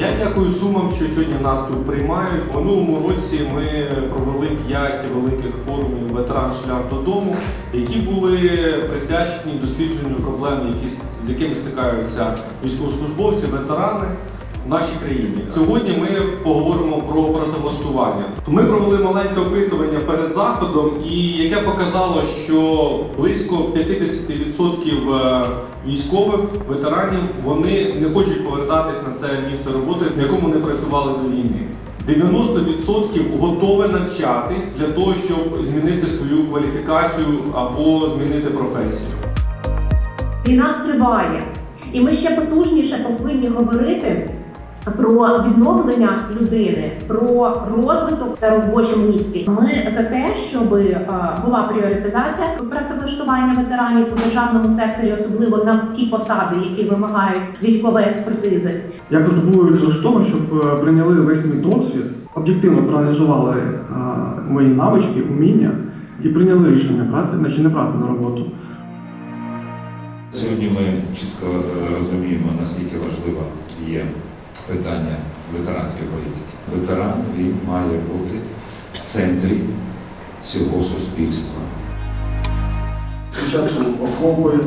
дякую сумам, що сьогодні нас тут приймають. Минулому році ми провели 5 великих форумів ветеран шлях додому, які були присвячені дослідженню проблем, які, з якими стикаються військовослужбовці, ветерани в нашій країні. Сьогодні ми поговоримо про працевлаштування. Ми провели маленьке опитування перед заходом, і яке показало, що близько 50% е, військових ветеранів вони не хочуть повертатись на те місце роботи, в якому не працювали до війни. 90% готове навчатись для того, щоб змінити свою кваліфікацію або змінити професію. Війна триває, і ми ще потужніше повинні говорити про відновлення людини, про розвиток на робочому місці. Ми за те, щоб е, була пріоритизація працевлаштування ветеранів у державному секторі, особливо на ті посади, які вимагають військової експертизи. Я потребую лише того, щоб е, прийняли весь мій досвід, об'єктивно проаналізували е, мої навички, уміння і прийняли рішення брати чи не брати на роботу. Сьогодні ми чітко розуміємо, наскільки важливо є питання ветеранської політики. Ветеран він має бути в центрі всього суспільства. Спочатку окопи,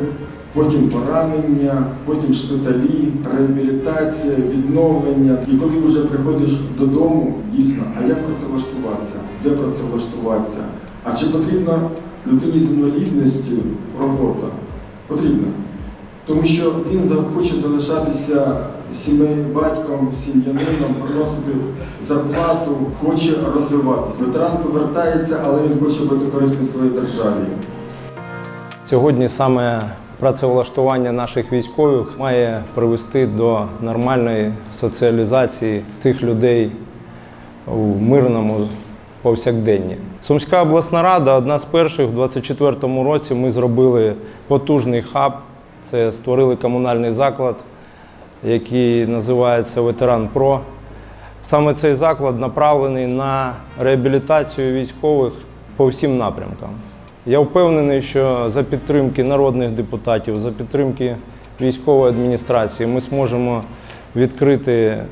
потім поранення, потім шпиталі, реабілітація, відновлення. І коли вже приходиш додому, дійсно, а як працевлаштуватися? Де працевлаштуватися? А чи потрібна людині з інвалідністю робота? Потрібна. Тому що він захоче залишатися сімейним батьком, сім'янином, приносити зарплату, хоче розвиватися. Ветеран повертається, але він хоче бути корисним своїй державі. Сьогодні саме працевлаштування наших військових має привести до нормальної соціалізації цих людей у мирному повсякденні. Сумська обласна рада одна з перших у 2024 році ми зробили потужний хаб. Це створили комунальний заклад, який називається Ветеран Про. Саме цей заклад направлений на реабілітацію військових по всім напрямкам. Я впевнений, що за підтримки народних депутатів, за підтримки військової адміністрації ми зможемо відкрити е,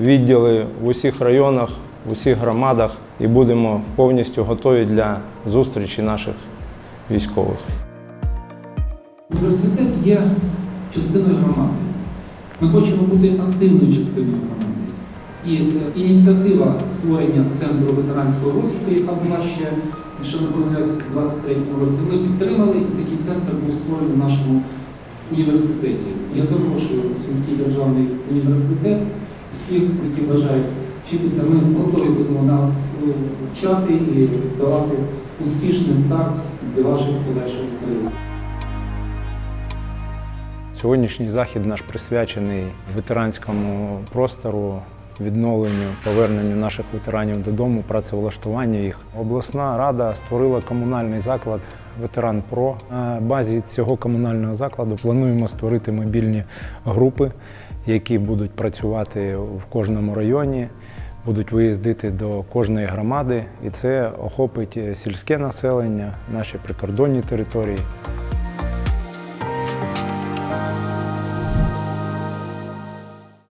відділи в усіх районах, в усіх громадах і будемо повністю готові для зустрічі наших військових. Університет є частиною громади. Ми хочемо бути активною частиною громади. І е, ініціатива створення центру ветеранського розвитку, яка була ще, якщо не помиляюсь, у 23 році, ми підтримали, і такий центр був створений в нашому університеті. Я запрошую Сумський державний університет, всіх, які бажають вчитися, ми готові будемо навчати і давати успішний старт для ваших подальших кар'єр. Сьогоднішній захід наш присвячений ветеранському простору, відновленню, поверненню наших ветеранів додому, працевлаштуванню їх. Обласна рада створила комунальний заклад Ветеран Про. На базі цього комунального закладу плануємо створити мобільні групи, які будуть працювати в кожному районі, будуть виїздити до кожної громади, і це охопить сільське населення, наші прикордонні території.